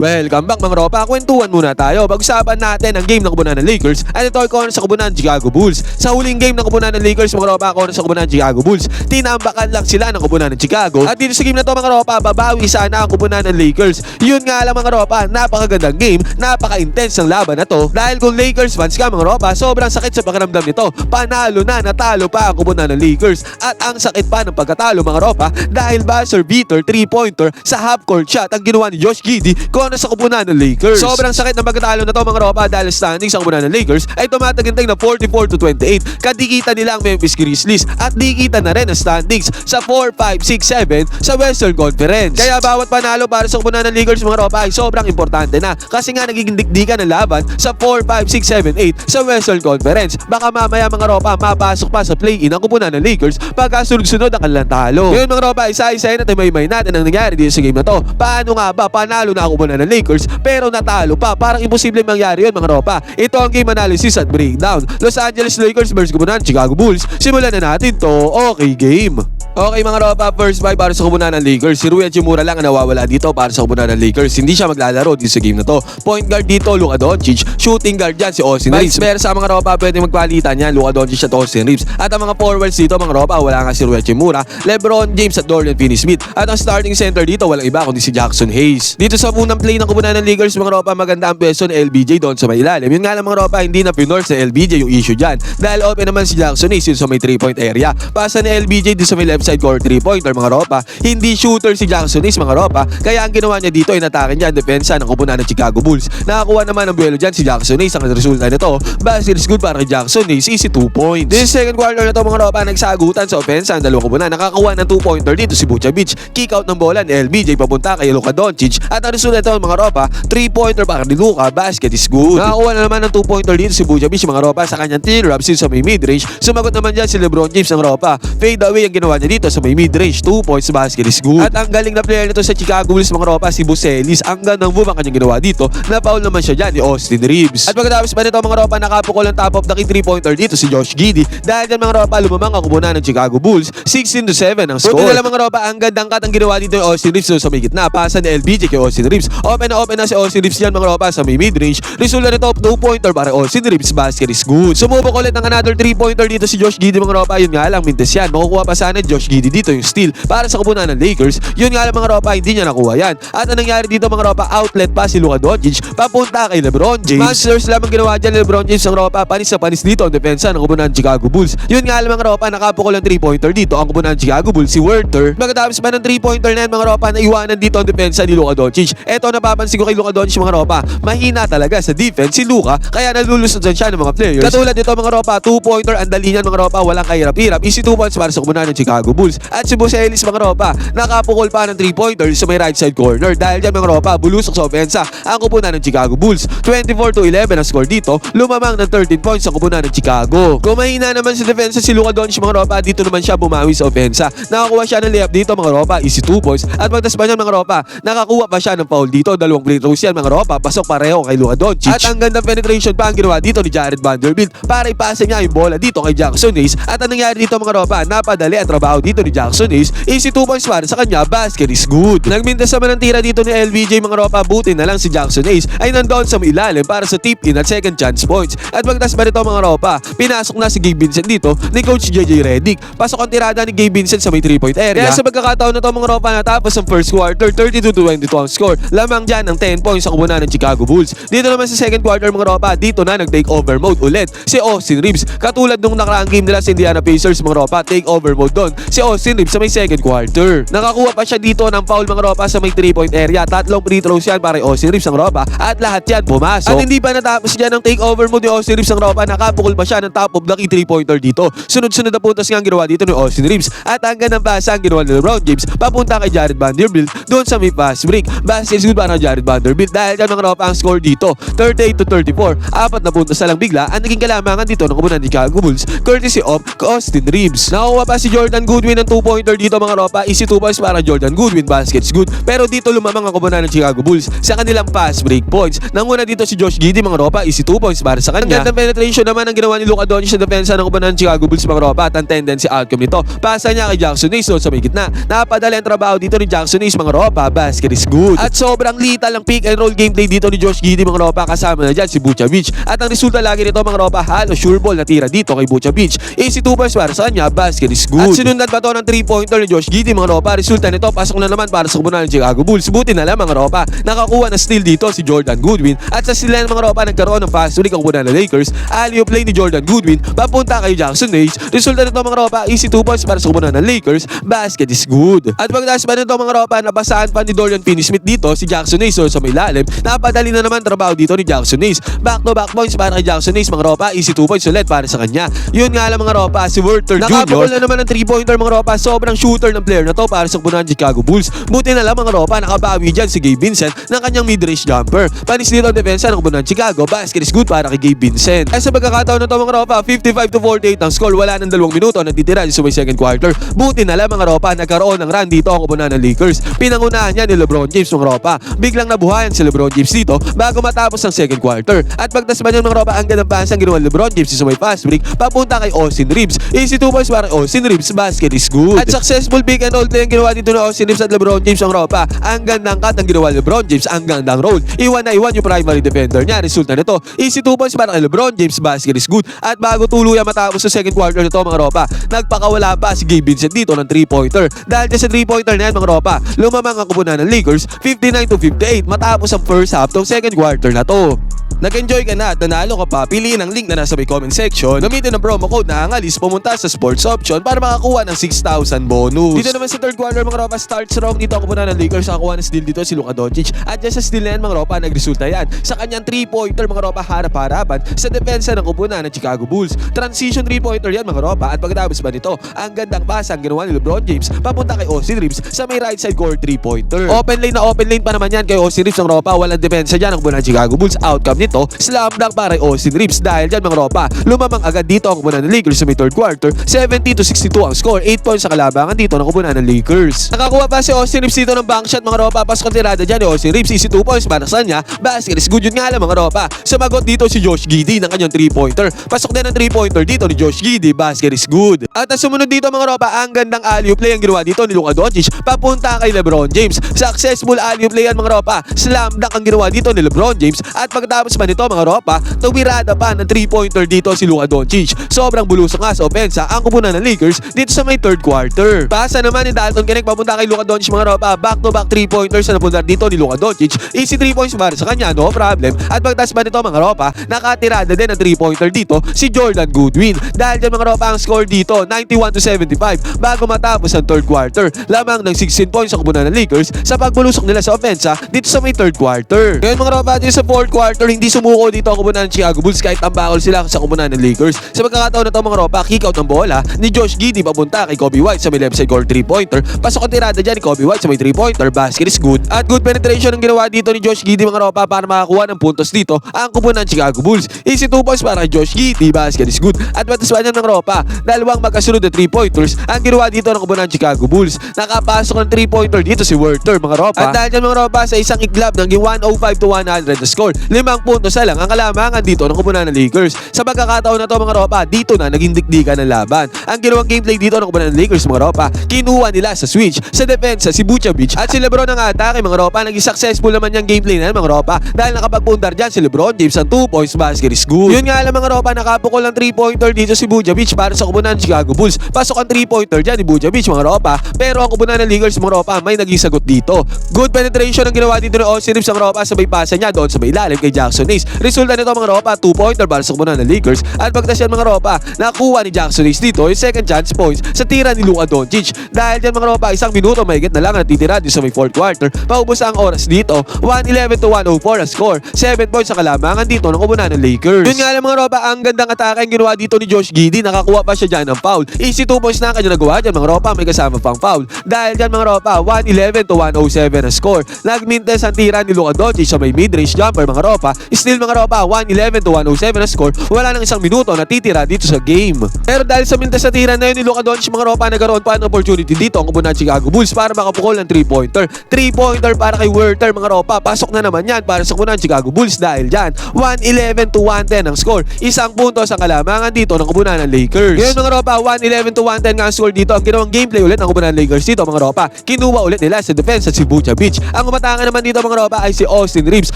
Welcome back mga ropa, kwentuhan muna tayo. Pag-usapan natin ang game ng kubunan ng Lakers at ito ay corner sa kubunan ng Chicago Bulls. Sa huling game ng kubunan ng Lakers mga ropa, corner sa kubunan ng Chicago Bulls, tinambakan lang sila ng kubunan ng Chicago. At dito sa game na to mga ropa, babawi sana ang kubunan ng Lakers. Yun nga lang mga ropa, napakagandang game, napaka-intense ng laban na to. Dahil kung Lakers fans ka mga ropa, sobrang sakit sa pakiramdam nito. Panalo na, natalo pa ang kubunan ng Lakers. At ang sakit pa ng pagkatalo mga ropa, dahil buzzer beater, 3-pointer sa half-court shot ang ginawa ni Josh Giddey kung ano sa kubunan ng Lakers. Sobrang sakit ng pagkatalo na to mga ropa dahil standings ang kubunan ng Lakers ay tumatagintay na 44 to 28. Kadikita nila ang Memphis Grizzlies at dikita na rin ang standings sa 4, 5, 6, 7 sa Western Conference. Kaya bawat panalo para sa kubunan ng Lakers mga ropa ay sobrang importante na kasi nga nagiging dikdikan ng laban sa 4, 5, 6, 7, 8 sa Western Conference. Baka mamaya mga ropa mapasok pa sa play-in ang kubunan ng Lakers pagka sunod-sunod ang kanilang talo. Ngayon mga ropa, isa-isahin at may natin ang nangyari dito sa game na to. Paano nga ba panalo na ang kubunan ng Lakers pero natalo pa? Parang imposible mangyari yun mga ropa. Ito ang game analysis at breakdown. Los Angeles Lakers versus kubunan Chicago Bulls. Simulan na natin to. Okay game. Okay mga ropa, first buy para sa kubunan ng Lakers. Si Rui Hachimura lang ang nawawala dito para sa kubunan ng Lakers. Hindi siya maglalaro dito sa game na to. Point guard dito, Luka Doncic. Shooting guard dyan, si Austin Reeves. Pero sa mga ropa, pwede magpalitan yan, Luka Doncic at Austin Reeves. At ang mga forwards dito, mga ropa, wala nga si Rui Hachimura, Lebron James at Dorian Finney-Smith. At ang starting center dito, walang iba kundi si Jackson Hayes. Dito sa unang play ng kubunan ng Lakers, mga ropa, maganda ang pwesto ni LBJ doon sa may ilalim. Yun nga lang mga ropa, hindi na pinor sa LBJ yung issue dyan. Dahil open naman si Jackson Hayes yun sa may 3-point area. Pasa ni LBJ dito sa may left side court 3-pointer mga ropa. Hindi shooter si Jackson Hayes mga ropa. Kaya ang ginawa niya dito ay natake niya ang depensa ng kubunan ng Chicago Bulls. Nakakuha naman ng buwelo dyan si Jackson Hayes. Ang resulta nito, basket is good para kay Jackson Hayes. Easy 2 points. This second quarter na to mga ropa, nagsagutan sa opensa ang dalawang kubunan. Nakakuha ng 2-pointer dito si Vucevic. Kick out ng bola ni LBJ papunta kay Luka Doncic. At ang resulta nito mga ropa, 3-pointer para ni Luka. Basket is good. Nakakuha na naman ng 2-pointer dito si Vucevic mga ropa sa kanyang team rub sa may mid-range. Sumagot naman dyan si Lebron James ng ropa. Fade away ang ginawa niya dito sa may mid-range. 2 points basket is good. At ang galing na player nito sa Chicago Bulls mga ropa si Buselis. Ang gandang move ang kanyang ginawa dito. Na-foul naman siya dyan ni Austin Reeves. At pagkatapos pa nito mga ropa nakapukol ang top of the key 3-pointer dito si Josh Giddey. Dahil dyan mga ropa lumamang ang kumunan ng Chicago Bulls. 16 to 7 ang score. Buti nila mga ropa ang gandang cut ang ginawa dito ni Austin Reeves doon sa may gitna. Pasa ni LBJ kay Austin Reeves. Open na open na si Austin Reeves yan mga ropa sa may mid-range. Resulta nito 2-pointer para Austin Reeves. Basket is good. Sumubok ulit ng another 3-pointer dito si Josh Giddey mga ropa. Yun nga lang mintes yan. Makukuha pa sana ni Josh Giddey dito yung steal para sa kubunan ng Lakers. Yun nga lang mga ropa, hindi niya nakuha yan. At ang nangyari dito mga ropa, outlet pa si Luka Doncic papunta kay LeBron James. Masters lang ang ginawa dyan LeBron James ang ropa, panis sa panis dito ang depensa ng kubunan ng Chicago Bulls. Yun nga lang mga ropa, nakapukol ang 3-pointer dito ang kubunan ng Chicago Bulls, si Werther. Pagkatapos pa ng 3-pointer na yan mga ropa, naiwanan dito ang depensa ni Luka Doncic. Eto napapansin ko kay Luka Doncic mga ropa, mahina talaga sa defense si Luka, kaya nalulusot dyan siya ng mga players. Katulad dito mga ropa, 2-pointer, ang dali niyan mga ropa, walang kahirap-hirap. Easy 2 points para sa kubunan ng Chicago Bulls. At si Buselis mga ropa, nakapukol pa ng 3-pointer sa may right side corner. Dahil dyan mga ropa, bulusok sa opensa ang kupunan ng Chicago Bulls. 24 to 11 ang score dito, lumamang ng 13 points ang kupunan ng Chicago. Kung mahina naman sa defensa si Luka Doncic mga ropa, dito naman siya bumawi sa opensa. Nakakuha siya ng layup dito mga ropa, easy 2 points. At pagtas pa niyan mga ropa, nakakuha pa siya ng foul dito, dalawang free throws yan mga ropa, pasok pareho kay Luka Doncic. At ang gandang penetration pa ang ginawa dito ni Jared Vanderbilt para ipasa niya yung bola dito kay Jackson Hayes. At ang nangyari dito mga ropa, napadali ang trabaho dito ni Jackson Hayes, easy 2 points para sa kanya, basket is good. Nagmintas naman ng tira dito ni LBJ mga ropa, buti na lang si Jackson Hayes ay nandoon sa ilalim para sa tip in at second chance points. At pagtas pa nito mga ropa, pinasok na si Gabe Vincent dito ni Coach JJ Redick. Pasok ang tirada ni Gabe Vincent sa may 3-point area. Kaya sa pagkakataon na to mga ropa natapos ang first quarter, 32 to 22 ang score. Lamang dyan ng 10 points sa kumunan ng Chicago Bulls. Dito naman sa second quarter mga ropa, dito na nag-take over mode ulit si Austin Reeves. Katulad nung nakaraang game nila sa Indiana Pacers mga ropa, take over mode doon si Austin Reeves sa may second quarter. Nakakuha pa siya dito ng foul mga ropa sa may 3-point area. Tatlong free throws yan para Austin Reeves ang ropa at lahat yan pumasok. At hindi pa natapos dyan ang take over mode ni Austin Reeves ang ropa, nakapukul pa siya ng top of the key 3-pointer dito. Sunod-sunod na puntos nga ang ginawa dito ni Austin Reeves at hanggang ng pasa ang ginawa ni LeBron James papunta kay Jared Vanderbilt doon sa may fast break. Basket good para Jared Vanderbilt dahil dyan mga ropa ang score dito 38 to 34. Apat na puntos na lang bigla ang naging kalamangan dito ng kumunan ni Chicago Bulls courtesy of Austin Reeves. Nakuha pa si Jordan Goodwin ng 2-pointer dito mga ropa. Easy 2 points para Jordan Goodwin. Baskets good. Pero dito lumamang ang kumunan ng Chicago Bulls sa kanilang fast break points. Nanguna dito si Josh Giddey mga ropa. Easy 2 points para sa kanya. Ang gandang penetration naman ang ginawa ni Luka Doncic sa depensa ng kumunan ng Chicago Bulls mga ropa at ang tendency outcome nito. Pasa niya kay Jackson Hayes doon sa may gitna. Napadali ang trabaho dito ni Jackson Hayes mga ropa. Basket is good. At sobra Sobrang lethal ang pick and roll gameplay dito ni Josh Giddy mga ropa kasama na dyan si Vucevic. At ang resulta lagi nito mga ropa halo sure ball na tira dito kay Vucevic. Easy two points para sa kanya, basket is good. At sinundan pa to ng 3 pointer ni Josh Giddy mga ropa. Resulta nito pasok na naman para sa kubunan ng Chicago Bulls. Buti na lang mga ropa. Nakakuha na steal dito si Jordan Goodwin. At sa sila mga ropa nagkaroon ng fast break ang kubunan ng Lakers. Alley play ni Jordan Goodwin papunta kay Jackson Hayes. Resulta nito mga ropa easy two points para sa kubunan ng Lakers. Basket is good. At pagdaas pa nito mga ropa nabasahan pa ni Dorian Finney-Smith dito si Jackson Hayes so sa may lalim. Napadali na naman trabaho dito ni Jackson Hayes. Back to back points para kay Jackson Hayes mga ropa. Easy two points ulit para sa kanya. Yun nga lang mga ropa si Werther Jr. Nakabukol na naman ng 3 pointer mga ropa. Sobrang shooter ng player na to para sa kubunan ng Chicago Bulls. Buti na lang mga ropa nakabawi dyan si Gabe Vincent ng kanyang mid-range jumper. Panis dito ang depensa ng kubunan ng Chicago. Basket is good para kay Gabe Vincent. Ay sa pagkakataon na to mga ropa 55 to 48 ang score. Wala ng dalawang minuto natitira sa may second quarter. Buti na lang mga ropa nagkaroon ng run dito ang kubunan ng Lakers. Pinangunahan niya ni LeBron James mga ropa. Biglang nabuhayan si LeBron James dito bago matapos ang second quarter. At pagtasman niya mga ropa ang gandang pass ang ginawa LeBron James sa may fast break papunta kay Austin Reeves. Easy two points para Austin Reeves. Basket is good. At successful pick and roll play ang ginawa dito ni Austin Reeves at LeBron James ang ropa. Ang gandang cut ang ginawa LeBron James. Ang gandang roll. Iwan na iwan yung primary defender niya. Resulta nito. Easy two points para kay LeBron James. Basket is good. At bago tuluyan matapos sa second quarter nito mga ropa, nagpakawala pa si Gabe Vincent dito ng 3-pointer. Dahil sa 3-pointer na yan mga ropa, lumamang ang kupunan ng Lakers 59 to 58 matapos ang first half ng second quarter na to. Nag-enjoy ka na at nanalo ka pa, piliin ang link na nasa may comment section. Gamitin ang promo code na angalis pumunta sa sports option para makakuha ng 6,000 bonus. Dito naman sa third quarter mga ropa starts wrong. Dito ako muna ng Lakers nakakuha ng steal dito si Luka Doncic. At dyan sa steal na yan mga ropa nagresulta yan sa kanyang 3-pointer mga ropa harap-harapan sa depensa ng kupunan ng Chicago Bulls. Transition 3-pointer yan mga ropa at pagkatapos ba nito, ang gandang pass ang ginawa ni LeBron James papunta kay Austin Reeves sa may right side court 3-pointer. Open lane na open lane pa naman yan kay Austin Reeves ang ropa. Walang depensa dyan ang kupunan ng Chicago Bulls. Outcome nito, slam dunk para kay Austin Reeves dahil dyan mga ropa. Lumamang agad dito ang kupunan ng Lakers sa may third quarter. 70 to 62 ang score. 8 points sa kalabangan dito ng kupunan ng Lakers. Nakakuha pa si Austin Reeves dito ng bank shot mga ropa. Pasok ang tirada dyan ni Austin Reeves. Easy 2 points para sa kanya. Basket is good yun nga lang mga ropa. Sumagot dito si Josh Giddy ng kanyang 3-pointer. Pasok din ang 3-pointer dito ni Josh Giddy. Basket is good. At ang sumunod dito mga ropa, ang gandang alley play ang ginawa dito ni Luka Doncic papunta kay LeBron James. Successful alley play yan mga ropa. Slam dunk ang ginawa dito ni LeBron James. At pagkatapos pa nito mga ropa, tumirada pa ng 3-pointer dito si Luka Doncic. Sobrang bulusok nga sa opensa ang kupunan ng Lakers dito sa may third quarter. Pasa naman ni Dalton Connect papunta kay Luka Doncic mga ropa. Back to back 3-pointers na napunta dito ni Luka Doncic. Easy 3 points para sa kanya, no problem. At pagtas pa nito mga ropa, nakatirada din ng 3-pointer dito si Jordan Goodwin. Dahil dyan mga ropa ang score dito, 91 to 75 bago matapos ang third quarter. Lamang ng 16 points sa kupunan ng Lakers sa pagbulusok nila sa opensa dito sa may third quarter. Ngayon mga ropa, dito sa fourth quarter, hindi sumuko dito ang kupunan ng Chicago Bulls kahit ang bakol sila sa kupunan ng Lakers. Sa pagkakataon na to mga ropa, kick out ng bola ni Josh Giddy papunta kay Kobe White sa may left side court 3-pointer. Pasok ang tirada dyan ni Kobe White sa may 3-pointer. Basket is good. At good penetration ang ginawa dito ni Josh Giddy mga ropa para makakuha ng puntos dito ang kupunan ng Chicago Bulls. Easy 2 points para Josh Giddy. Basket is good. At mataswa niya ng ropa. Dalawang magkasunod na 3-pointers ang ginawa dito ng kupunan ng Chicago Bulls. Nakapasok ng 3-pointer dito si Werther mga ropa. At dahil dyan mga ropa sa isang iglap ng 105 to 100 na score. Limang puntos na lang ang kalamangan dito ng kupunan ng Lakers. Sa pagkakataon na to mga ropa, dito na naging dikdikan ng laban. Ang ginawang gameplay dito ng kupunan ng Lakers mga ropa, kinuha nila sa switch. Sa depensa si Vucevic at si Lebron ang atake mga ropa. Naging successful naman yung gameplay na mga ropa. Dahil nakapagpundar dyan si Lebron James ang 2 points basket is good. Yun nga lang mga ropa, nakapukol ng 3-pointer dito si Vucevic para sa kupunan ng Chicago Bulls. Pasok ang 3-pointer dyan ni Vucevic mga ropa. Pero ang kupunan ng Lakers mga ropa, may naging sagot dito. Good penetration ang ginawa dito ni Austin Reeves ang ropa sa may pasa niya doon sa may ilalim kay Jackson Hayes. Resulta nito mga ropa, 2-pointer para sa kupunan ng Lakers. At pagtas yan mga ropa, nakuha ni Jackson Hayes dito yung second chance points sa tira ni Luka Doncic. Dahil dyan mga ropa, isang minuto may na lang natitira dito sa may fourth quarter. Paubos ang oras dito, 111 to 104 ang score. 7 points ang kalamangan dito ng kupunan ng Lakers. Yun nga lang mga ropa, ang gandang atake ang ginawa dito ni Josh Giddy. Nakakuha pa siya dyan ng foul. Easy 2 points na ang kanya nagawa dyan mga ropa, may kasama pang foul. Dahil dyan mga ropa, 111 to 107 ang score. Nagmintes ang tira ni Luka Doncic sa may mid-range jumper mga ropa. Still mga ropa, 111 to 107 na score. Wala nang isang minuto na titira dito sa game. Pero dahil sa mintas sa tira na yun ni Luka Doncic mga ropa, nagkaroon pa ng opportunity dito ang kubo Chicago Bulls para makapukol ng 3-pointer. 3-pointer para kay Werther mga ropa. Pasok na naman yan para sa kubo Chicago Bulls dahil dyan. 111 to 110 ang score. Isang punto sa kalamangan dito ng kubo ng Lakers. Ngayon mga ropa, 111 to 110 nga ang score dito. Ang ginawang gameplay ulit ng kubo ng Lakers dito mga ropa. Kinuha ulit nila sa defense at si Bucha Beach. Ang umatangan naman dito mga ropa ay si Austin Reeves.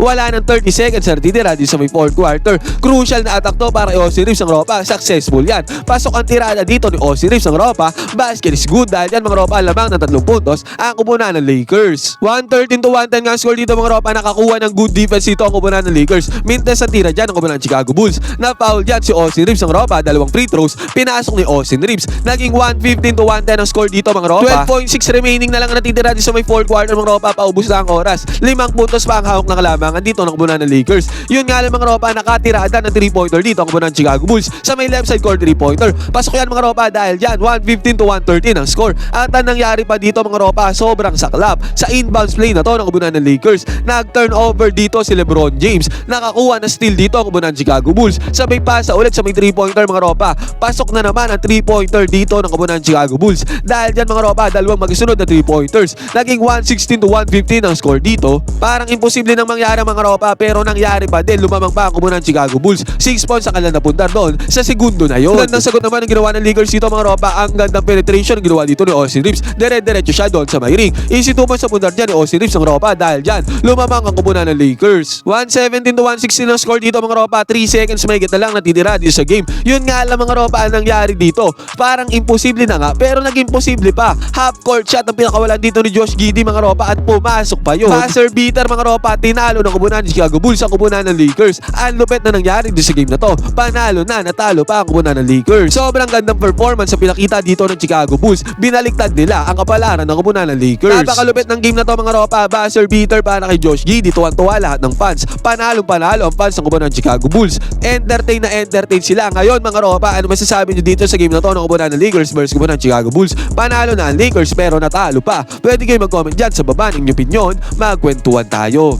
Wala ng 30 seconds na titira dito sa may fourth quarter. Crucial na attack to para Austin Reeves ng ropa. Successful yan. Pasok ang tirada dito ni Austin Reeves ng ropa. Basket is good dahil yan mga ropa lamang ng tatlong puntos ang kubunan ng Lakers. 113 to 110 nga score dito mga ropa. Nakakuha ng good defense dito ang kubunan ng Lakers. Mintes ang tira dyan ang kubunan ng Chicago Bulls. Na-foul dyan si Austin Reeves ng ropa. Dalawang free throws. Pinasok ni Austin Reeves. Naging 115 to 110 ang score dito mga ropa. 12.6 remaining na lang ang natitira dito sa may fourth quarter mga ropa. Paubos na ang oras. Limang puntos pa ang hawak ng kalamangan dito ng kubunan ng Lakers. Yun nga lang mga ropa. Nakatirada ng 3-pointer dito ang ng Chicago Bulls. Sa may left side court 3-pointer. Pasok yan mga ropa dahil dyan 115 to 113 ang score. At ang nangyari pa dito mga ropa, sobrang saklap. Sa inbounds play na to ng kubunan ng Lakers, nag-turnover dito si Lebron James. Nakakuha na steal dito ang kubunan ng Chicago Bulls. Sabay pasa ulit sa may 3-pointer mga ropa. Pasok na naman ang 3-pointer dito ng kubunan ng Chicago Bulls. Dahil dyan mga ropa, dalawang magsunod na 3-pointers. Naging 116 to 115 ang score dito. Parang imposible nang mangyari mga ropa pero nangyari pa din. Lumamang pa ang kubunan ng Chicago Bulls. 6 points ang kanilang napunta doon sa segundo na yon. Gandang sagot naman ang ginawa ng Lakers dito mga ropa. Ang gandang penetration ang ginawa dito ni Austin Reeves. Dire-diretso siya doon sa may ring. Easy 2 points sa pundar dyan ni Austin Reeves ng ropa dahil dyan lumamang ang kubunan ng Lakers. 117 to 116 ang score dito mga ropa. 3 seconds may na lang natitira dito sa game. Yun nga lang mga ropa ang nangyari dito. Parang imposible na nga pero naging posible pa. Half court shot ang pinakawalan dito ni Josh Giddey mga ropa at pumasok pa yun. Passer beater mga ropa. Tinalo ng kubunan ni Chicago Bulls ang kubunan ng Lakers. Ang lupet na nangyari dito sa game na to. Panalo na, natalo pa ang kubunan ng Lakers. Sobrang gandang performance sa pinakita dito ng Chicago Bulls. Binaliktad nila ang kapalaran ng kubunan ng Lakers. Napakalupit ng game na to mga ropa. Buzzer beater para kay Josh Giddey. Tuwan-tuwa lahat ng fans. Panalong panalo ang fans ng kubunan ng Chicago Bulls. Entertain na entertain sila. Ngayon mga ropa, ano masasabi nyo dito sa game na to ng kubunan ng Lakers versus kubunan ng Chicago Bulls? Panalo na ang Lakers pero natalo pa. Pwede kayo mag-comment dyan sa baba ng inyong opinion. Magkwentuhan tayo.